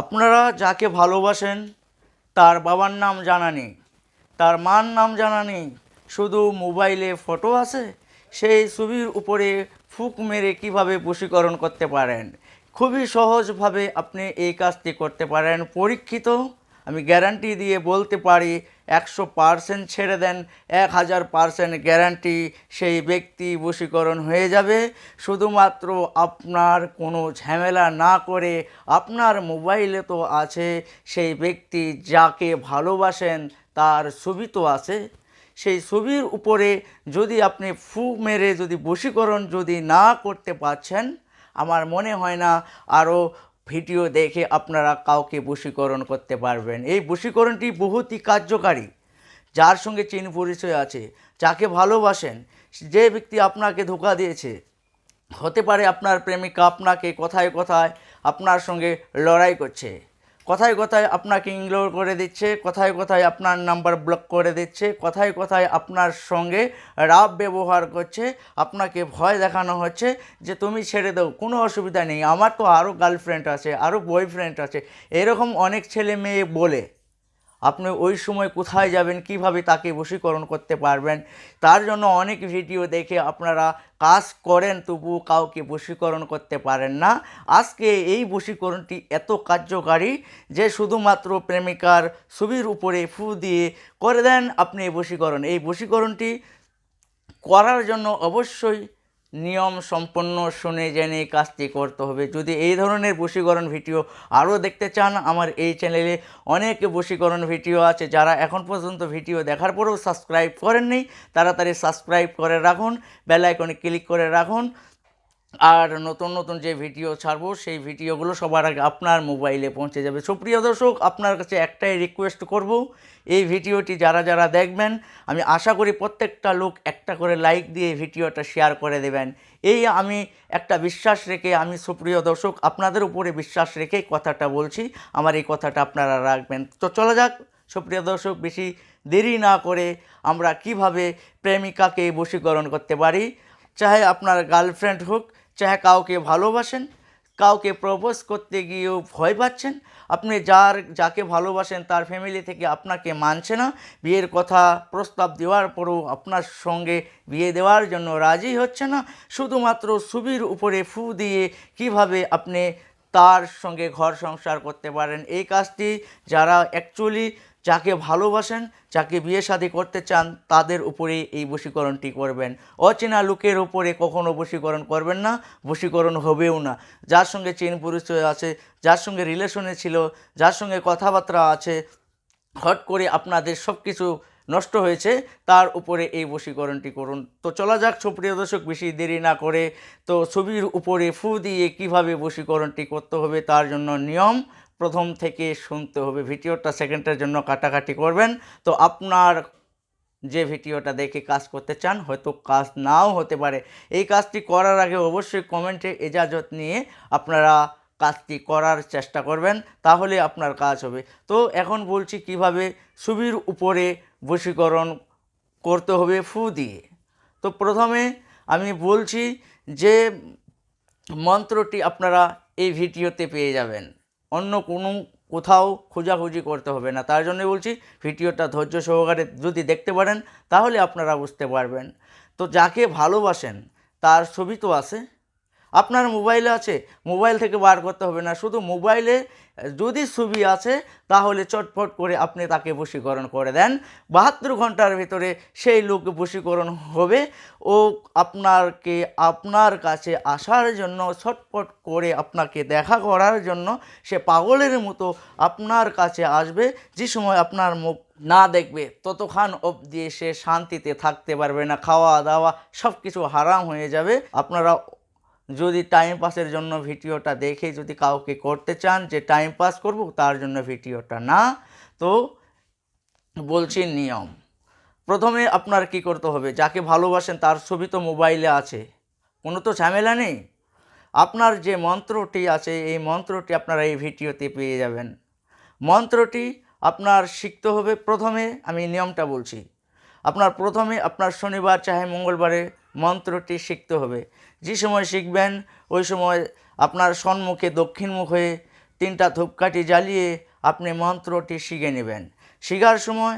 আপনারা যাকে ভালোবাসেন, তার বাবার নাম জানা নেই তার মার নাম জানা নেই শুধু মোবাইলে ফটো আছে? সেই ছবির উপরে ফুক মেরে কীভাবে বশীকরণ করতে পারেন? খুবই সহজভাবে আপনি এই কাজটি করতে পারেন। পরীক্ষিত, আমি গ্যারান্টি দিয়ে বলতে পারি একশো পারসেন্ট ছেড়ে দেন, এক হাজার পারসেন্ট গ্যারান্টি সেই ব্যক্তি বশীকরণ হয়ে যাবে। শুধুমাত্র আপনার কোনো ঝামেলা না করে আপনার মোবাইলে তো আছে, সেই ব্যক্তি যাকে ভালোবাসেন তার ছবি তো আছে। সেই ছবির উপরে যদি আপনি ফু মেরে যদি বশীকরণ যদি না করতে পারছেন, আমার মনে হয় না আরও ভিডিও দেখে আপনারা কাউকে বশীকরণ করতে পারবেন। এই বশীকরণটি বহুতই কার্যকারী। যার সঙ্গে চিন পরিচয় আছে, যাকে ভালোবাসেন, যে ব্যক্তি আপনাকে ধোকা দিয়েছে, হতে পারে আপনার প্রেমিকা আপনাকে কথায় কথায় আপনার সঙ্গে লড়াই করছে। কথায় কথায় আপনাকে ইগনোর করে দিচ্ছে, কথায় কথায় আপনার নাম্বার ব্লক করে দিচ্ছে, কথায় কথায় আপনার সঙ্গে রাব ব্যবহার করছে, আপনাকে ভয় দেখানো হচ্ছে যে তুমি ছেড়ে দাও, কোনো অসুবিধা নেই। আমার তো আরও গার্লফ্রেন্ড আছে আরও বয়ফ্রেন্ড আছে। এরকম অনেক ছেলে মেয়ে বলে। আপনি ওই সময় কোথায় যাবেন, কীভাবে তাকে বশীকরণ করতে পারবেন, তার জন্য অনেক ভিডিও দেখে আপনারা কাজ করেন তবু কাউকে বশীকরণ করতে পারেন না। আজকে এই বশীকরণটি এত কার্যকারী যে শুধুমাত্র প্রেমিকার ছবির উপরে ফু দিয়ে করে দেন আপনি এই বশীকরণ। এই বশীকরণটি করার জন্য অবশ্যই নিয়ম সম্পন্ন শুনে জেনে কাজটি করতে হবে। যদি এই ধরনের বশীকরণ ভিডিও আরও দেখতে চান, আমার এই চ্যানেলে অনেক বশীকরণ ভিডিও আছে। যারা এখন পর্যন্ত ভিডিও দেখার পরেও সাবস্ক্রাইব করেননি, তাড়াতাড়ি সাবস্ক্রাইব করে রাখুন বেলাইকনে ক্লিক করে রাখুন। আর নতুন নতুন যে ভিডিও ছাড়বো, সেই ভিডিওগুলো সবার আগে আপনার মোবাইলে পৌঁছে যাবে। সুপ্রিয় দর্শক, আপনার কাছে একটাই রিকোয়েস্ট করব, এই ভিডিওটি যারা যারা দেখবেন, আমি আশা করি প্রত্যেকটা লোক একটা করে লাইক দিয়ে ভিডিওটা শেয়ার করে দেবেন। এই আমি একটা বিশ্বাস রেখে, আমি সুপ্রিয় দর্শক, আপনাদের উপরে বিশ্বাস রেখেই কথাটা বলছি। আমার এই কথাটা আপনারা রাখবেন। তো চলা যাক, সুপ্রিয় দর্শক, বেশি দেরি না করে আমরা কীভাবে প্রেমিকাকে বশীকরণ করতে পারি? চাহে আপনার গার্লফ্রেন্ড হোক চাহে কাউকে ভালোবাসেন, কাউকে প্রপোজ করতে গিয়েও ভয় পাচ্ছেন। আপনি যার, যাকে ভালোবাসেন তার ফ্যামিলি থেকে আপনাকে মানছে না। বিয়ের কথা প্রস্তাব দেওয়ার পরও আপনার সঙ্গে বিয়ে দেওয়ার জন্য রাজি হচ্ছে না। শুধুমাত্র ছবির উপরে ফু দিয়ে কীভাবে আপনি তার সঙ্গে ঘর সংসার করতে পারেন? এই কাজটি যারা অ্যাকচুয়ালি যাকে ভালোবাসেন, যাকে বিয়ে শাদী করতে চান, তাদের উপরেই এই বশীকরণটি করবেন। অচেনা লোকের উপরে কখনও বশীকরণ করবেন না, বশীকরণ হবেও না। যার সঙ্গে চেন পরিচয় আছে, যার সঙ্গে রিলেশনে ছিল, যার সঙ্গে কথাবার্তা আছে, হট করে আপনাদের সব কিছু নষ্ট হয়েছে, তার উপরে এই বশীকরণটি করুন। তো চলা যাক, সুপ্রিয় দর্শক, বেশি দেরি না করে। তো ছবির উপরে ফু দিয়ে কীভাবে বশীকরণটি করতে হবে, তার জন্য নিয়ম। প্রথম থেকে শুনতে হবে। ভিডিওটা সেকেন্ডের জন্য কাটাকাটি করবেন। তো আপনার যে ভিডিওটা দেখে কাজ করতে চান, হয়তো কাজ নাও হতে পারে। এই কাজটি করার আগে অবশ্যই কমেন্টে এজাজত নিয়ে আপনারা কাজটি করার চেষ্টা করবেন, তাহলে আপনার কাজ হবে। তো এখন বলছি কীভাবে ছবির উপরে বশীকরণ করতে হবে ফু দিয়ে। তো প্রথমে আমি বলছি যে মন্ত্রটি আপনারা এই ভিডিওতে পেয়ে যাবেন। অন্য কোনো কোথাও খোঁজাখুঁজি করতে হবে না। তার জন্যই বলছি, ভিডিওটা ধৈর্য সহকারে যদি দেখতে পারেন, তাহলে আপনারা বুঝতে পারবেন। তো যাকে ভালোবাসেন, তার ছবি তো আছে। আপনার মোবাইলে আছে, মোবাইল থেকে বার করতে হবে না। শুধু মোবাইলে, যদি ছবি আছে, তাহলে চটপট করে আপনি তাকে বশীকরণ করে দেন। বাহাত্তর ঘণ্টার ভিতরে সেই লোক বশীকরণ হবে। ও আপনাকে আপনার কাছে আসার জন্য, ছটপট করে আপনাকে দেখা করার জন্য সে পাগলের মতো আপনার কাছে আসবে। যে সময় আপনার মুখ না দেখবে, ততক্ষণ অবধি সে শান্তিতে থাকতে পারবে না। খাওয়া দাওয়া সব কিছু হারাম হয়ে যাবে। আপনারা যদি টাইম পাসের জন্য ভিডিওটা দেখে যদি কাউকে করতে চান যে টাইম পাস করব, তার জন্য ভিডিওটা না। তো বলছি নিয়ম। প্রথমে আপনার কি করতে হবে? যাকে ভালোবাসেন তার ছবি তো মোবাইলে আছে। কোনো তো ঝামেলা নেই। আপনার যে মন্ত্রটি আছে, এই মন্ত্রটি আপনারা এই ভিডিওতে পেয়ে যাবেন। মন্ত্রটি আপনার শিখতে হবে প্রথমে, আমি নিয়মটা বলছি। আপনার প্রথমে আপনার শনিবার চাহে মঙ্গলবারে মন্ত্রটি শিখতে হবে। যে সময় শিখবেন, ওই সময় আপনার সম্মুখে দক্ষিণমুখ হয়ে তিনটা ধূপকাঠি জ্বালিয়ে আপনি মন্ত্রটি শিখে নেবেন। শিখার সময়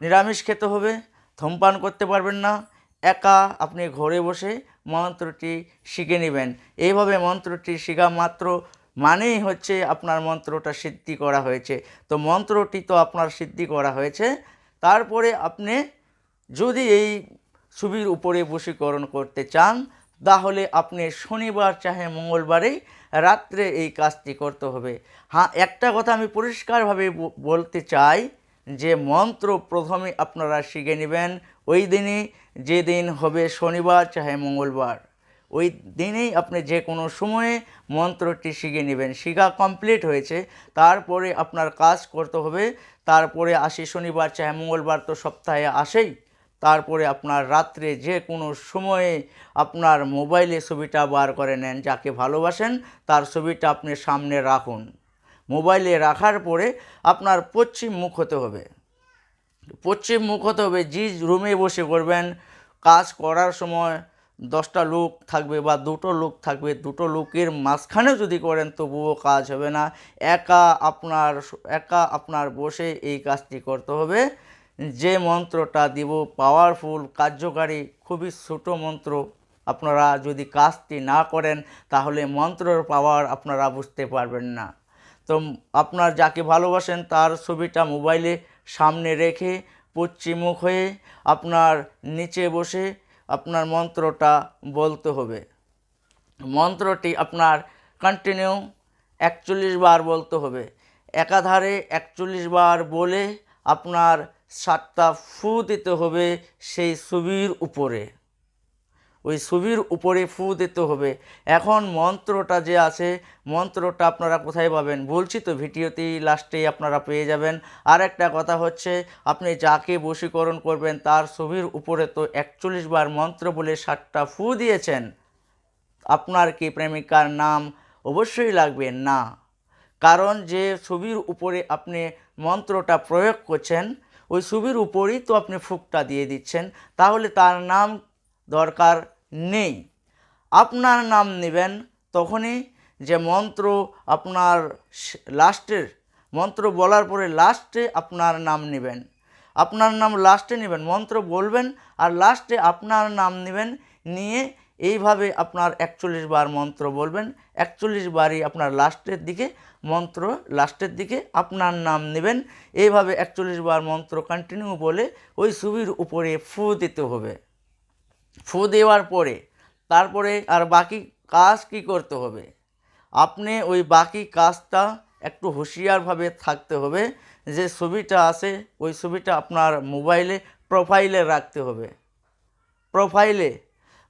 নিরামিষ খেতে হবে, ধূমপান করতে পারবেন না, একা আপনি ঘরে বসে মন্ত্রটি শিখে নেবেন। এইভাবে মন্ত্রটি শিখা মাত্র মানেই হচ্ছে আপনার মন্ত্রটা সিদ্ধি করা হয়েছে। তো মন্ত্রটি তো আপনার সিদ্ধি করা হয়েছে। তারপরে আপনি যদি এই ছবির উপরে বশীকরণ করতে চান, তাহলে আপনি শনিবার চাহে মঙ্গলবারেই রাত্রে এই কাজটি করতে হবে। হ্যাঁ একটা কথা আমি পরিষ্কারভাবে বলতে চাই যে মন্ত্র প্রথমে আপনারা শিখে নেবেন, ওই দিনই যেদিন হবে শনিবার চাহে মঙ্গলবার, ওই দিনেই আপনি যে কোনো সময়ে মন্ত্রটি শিখে নেবেন। শিখা কমপ্লিট হয়েছে, তারপরে আপনার কাজ করতে হবে, তারপরে আসি শনিবার চাহে মঙ্গলবার তো সপ্তাহে আসেই। তারপরে আপনার রাত্রে যে কোনো সময়ে আপনার মোবাইলে ছবিটা বার করে নেন যাকে ভালোবাসেন, তার ছবিটা আপনি সামনে রাখুন। মোবাইলে রাখার পরে আপনার পশ্চিম মুখ হতে হবে। পশ্চিম মুখ হতে হবে যে রুমে বসে করবেন। কাজ করার সময় দশটা লোক থাকবে বা দুটো লোক থাকবে, দুটো লোকের মাঝখানে যদি করেন তবুও কাজ হবে না। একা আপনার একা আপনার বসে এই কাজটি করতে হবে। যে মন্ত্রটা দিব পাওয়ারফুল কার্যকারী, খুবই ছোটো মন্ত্র আপনারা যদি কাজটি না করেন, তাহলে মন্ত্রর পাওয়ার আপনারা বুঝতে পারবেন না। তো আপনার যাকে ভালোবাসেন, তার ছবিটা মোবাইলে সামনে রেখে পশ্চিমুখ হয়ে আপনার নিচে বসে আপনার মন্ত্রটা বলতে হবে। মন্ত্রটি আপনার কন্টিনিউ একচল্লিশ বার বলতে হবে। একাধারে একচল্লিশ বার বলে আপনার সাতটা ফু দিতে হবে সেই ছবির উপরে। ওই ছবির উপরে ফু দিতে হবে। এখন মন্ত্রটা যে আছে, মন্ত্রটা আপনারা কোথায় পাবেন? বলছি তো ভিডিওতেই লাস্টেই আপনারা পেয়ে যাবেন। আর একটা কথা হচ্ছে, আপনি যাকে বশীকরণ করবেন, তার ছবির উপরে তো একচল্লিশ বার মন্ত্র বলে ষাটটা ফু দিয়েছেন। আপনার কি প্রেমিকার নাম অবশ্যই লাগবে? না। কারণ যে ছবির উপরে আপনি মন্ত্রটা প্রয়োগ করছেন ওই ছবির উপরেই তো আপনি ফুকটা দিয়ে দিচ্ছেন, তাহলে তার নাম দরকার নেই। আপনার নাম নেবেন তখনই যে মন্ত্র আপনার লাস্টের মন্ত্র বলার পরে লাস্টে আপনার নাম নেবেন। আপনার নাম লাস্টে নেবেন, মন্ত্র বলবেন আর লাস্টে আপনার নাম নেবেন, নিয়ে এইভাবে আপনার একচল্লিশ বার মন্ত্র বলবেন, একচল্লিশ বারই আপনার লাস্টের দিকে, মন্ত্র লাস্টের দিকে আপনার নাম নেবেন। এইভাবে একচল্লিশ বার মন্ত্র কন্টিনিউ বলে ওই ছবির উপরে ফু দিতে হবে। ফু দেওয়ার পরে তারপরে আর বাকি কাজ কি করতে হবে? আপনি ওই বাকি কাজটা একটু হুঁশিয়ারভাবে থাকতে হবে যে ছবিটা আছে, ওই ছবিটা আপনার মোবাইলে প্রোফাইলে রাখতে হবে। প্রোফাইলে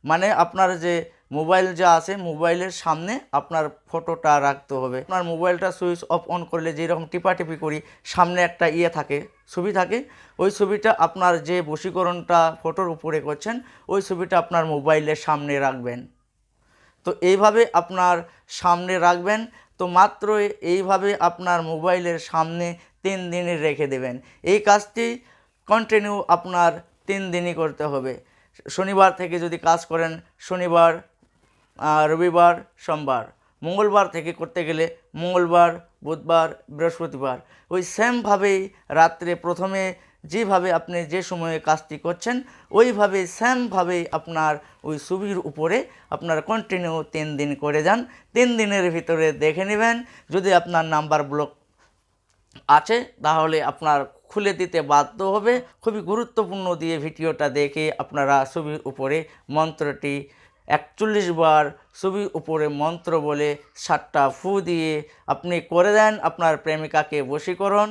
মানে আপনার যে মোবাইল যা আছে, মোবাইলের সামনে আপনার ফটোটা রাখতে হবে। আপনার মোবাইলটা সুইচ অফ অন করলে যেরকম টিপাটিপি করি, সামনে একটা ইয়ে থাকে, ছবি থাকে, ওই ছবিটা আপনার যে বশীকরণটা ফটোর উপরে করছেন, ওই ছবিটা আপনার মোবাইলের সামনে রাখবেন। তো এইভাবে আপনার সামনে রাখবেন, তো মাত্র এইভাবে আপনার মোবাইলের সামনে তিন দিনে রেখে দেবেন। এই কাজটি কন্টিনিউ আপনার তিন দিনই করতে হবে। শনিবার থেকে যদি কাজ করেন, শনিবার রবিবার, সোমবার। মঙ্গলবার থেকে করতে গেলে মঙ্গলবার, বুধবার, বৃহস্পতিবার। ওই সেমভাবেই রাত্রে প্রথমে যেভাবে আপনি যে সময়ে কাজটি করছেন, ওইভাবে সেমভাবেই আপনার ওই ছবির উপরে আপনার কন্টিনিউ তিন দিন করে যান। তিন দিনের ভিতরে দেখে নেবেন। যদি আপনার নাম্বার ব্লক আছে, তাহলে আপনার খুলে দিতে বাধ্য হবে। খুবই গুরুত্বপূর্ণ দিয়ে ভিডিওটা দেখে আপনারা ছবির উপরে মন্ত্রটি একচল্লিশ বার ছবির উপরে মন্ত্র বলে সাতটা ফু দিয়ে আপনি করে দেন। আপনার প্রেমিকাকে বশীকরণ।